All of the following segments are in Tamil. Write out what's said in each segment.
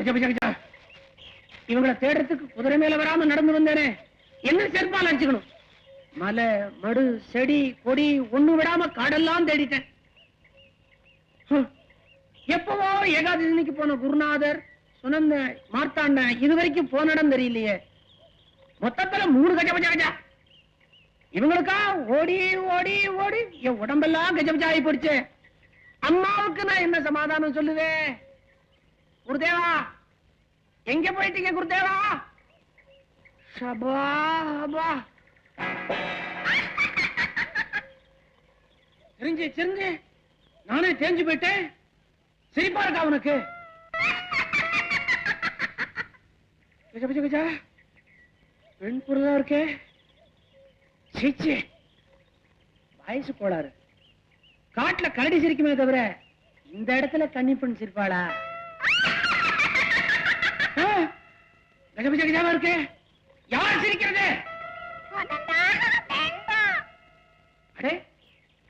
இவங்களை இவங்கள தேடுறதுக்கு குதிரை மேல வராம நடந்து வந்தேனே. என்ன செருப்பால் அடிச்சுக்கணும்? மலை மடு செடி கொடி ஒண்ணு விடாம காடெல்லாம் தேடிட்டேன். எப்பவோ ஏகாதசிக்கு போன குருநாதர் சுனந்த மார்த்தாண்ட இது வரைக்கும் போன இடம் தெரியலையே. மொத்தத்துல மூணு கஜ பஜா கஜா. இவங்களுக்கா ஓடி ஓடி ஓடி என் உடம்பெல்லாம் கஜ ஆகி போடுச்சு அம்மாவுக்கு நான் என்ன சமாதானம் சொல்லுவேன்? குருதேவா எங்க போயிட்டீங்க குருதேவா? சபா அப்பா. தெரிஞ்சு தெரிஞ்சு நானே தேஞ்சு போயிட்டேன். சிரிப்பா இருக்கா அவனுக்கு கஜா பெண் பொருளா இருக்கே? சீச்சி வயசு கோளாறு. காட்டுல கரடி சிரிக்குமே தவிர இந்த இடத்துல கன்னி பெண் சிரிப்பாளா? கஜ இருக்கு இருக்கே? யார் சிரிக்கிறது? அடே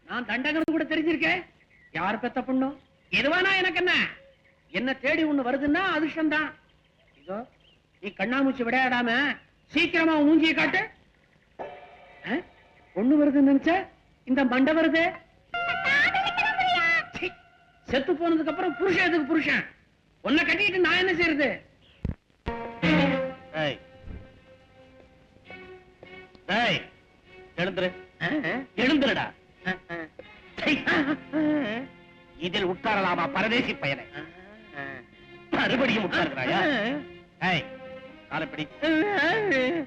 நான் தண்டகிறது கூட தெரிஞ்சிருக்கேன். யார் பெத்த பொண்ணும் எதுவானா எனக்கு என்ன? என்ன தேடி ஒண்ணு வருதுன்னா அதிர்ஷ்டம் தான் இதோ நீ கண்ணாமூச்சி விளையாடாம சீக்கிரமா உன் மூஞ்சியை காட்டு. ஆ? பொண்ணு வருதுன்னு நினைச்ச இந்த மண்டை வருது. செத்து போனதுக்கு அப்புறம் புருஷன் எதுக்கு புருஷன்? உன்னை கட்டிட்டு நான் என்ன செய்யறது டேய் எழுந்துரு. எழுந்துருடா. இதில் உட்காரலாமா பரதேசி பயனை? மறுபடியும் உட்கார்கிறாயா? ஏய் காலைப்பிடி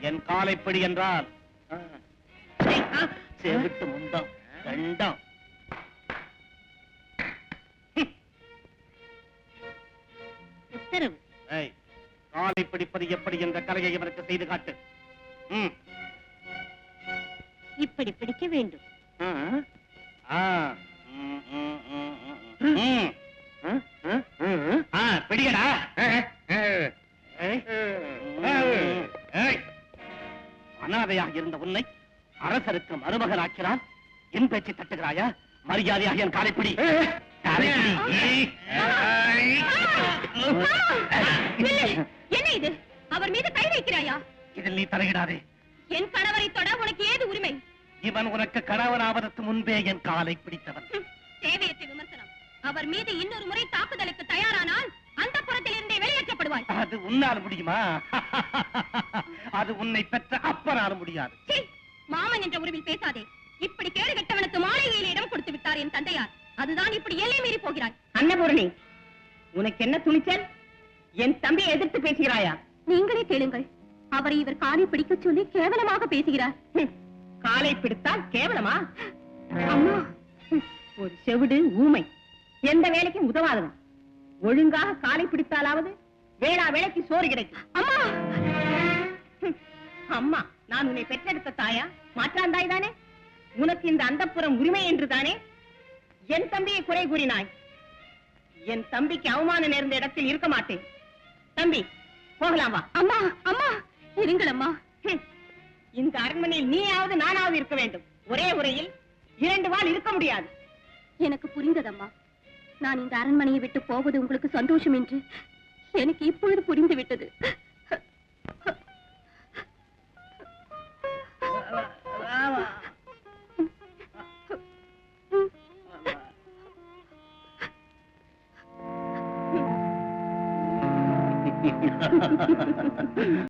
என் காலைப்பிடி என்றால்? செவிட்டு முண்டம் ரெண்டம் உத்தரவு. ஏய் காலை பிடிப்பது எப்படி? என்ற கலையை இவருக்கு செய்து காட்டு. ம். இப்படி பிடிக்க வேண்டும் பிடிக்கடா. அனாதையாக இருந்த உன்னை அரசருக்கு மருமகனாக்கிறான் என் பேச்சு தட்டுகிறாயா மரியாதையாக என் காலைப்பிடி. என்ன இது அவர் மீது கை வைக்கிறாயா இதில் நீ தலையிடாதே என் கணவரை தொட உனக்கு ஏது உரிமை இவன் உனக்கு கணவனாவதற்கு முன்பே என் காலை பிடித்தவன். தேவையற்ற விமர்சனம். அவர் மீது இன்னொரு முறை தாக்குதலுக்கு தயாரானால் அந்த புறத்தில் இருந்தே வெளியேற்றப்படுவாய். அது உன்னால் முடியுமா? அது உன்னை பெற்ற அப்பனால் முடியாது. மாமன் என்ற உறவில் பேசாதே. இப்படி கேடு கெட்டவனுக்கு மாளிகையில் இடம் கொடுத்து விட்டார் என் தந்தையார். அதுதான் இப்படி எல்லை மீறி போகிறாய். அன்னபூரணி உனக்கு என்ன துணிச்சல்? என் தம்பியை எதிர்த்து பேசுகிறாயா? நீங்களே கேளுங்கள். அவரை இவர் காலை பிடிக்கச் சொல்லி கேவலமாக பேசுகிறார். காலை பிடித்தால் கேவலமா? அம்மா. ஒரு செவிடு ஊமை. எந்த வேலைக்கும் உதவாதவன். ஒழுங்காக காலை பிடித்தாலாவது வேளா வேலைக்கு சோறு கிடைக்கும். அம்மா. அம்மா நான் உன்னை பெற்றெடுத்த தாயா? மாற்றாந்தாய் தானே உனக்கு இந்த அந்தப்புறம் உரிமை என்று தானே? என் தம்பியை குறை கூறினாய். என் தம்பிக்கு அவமானம் நேர்ந்த இடத்தில் இருக்க மாட்டேன். தம்பி போகலாம் வா. அம்மா அம்மா இருங்கள் அம்மா. ஹம். இந்த அரண்மனையில் நீயாவது நானாவது இருக்க வேண்டும் ஒரே உரையில் இரண்டு வாள் இருக்க முடியாது எனக்கு புரிந்ததம்மா நான் இந்த அரண்மனையை விட்டு போவது உங்களுக்கு சந்தோஷம் என்று எனக்கு இப்பொழுது புரிந்து விட்டது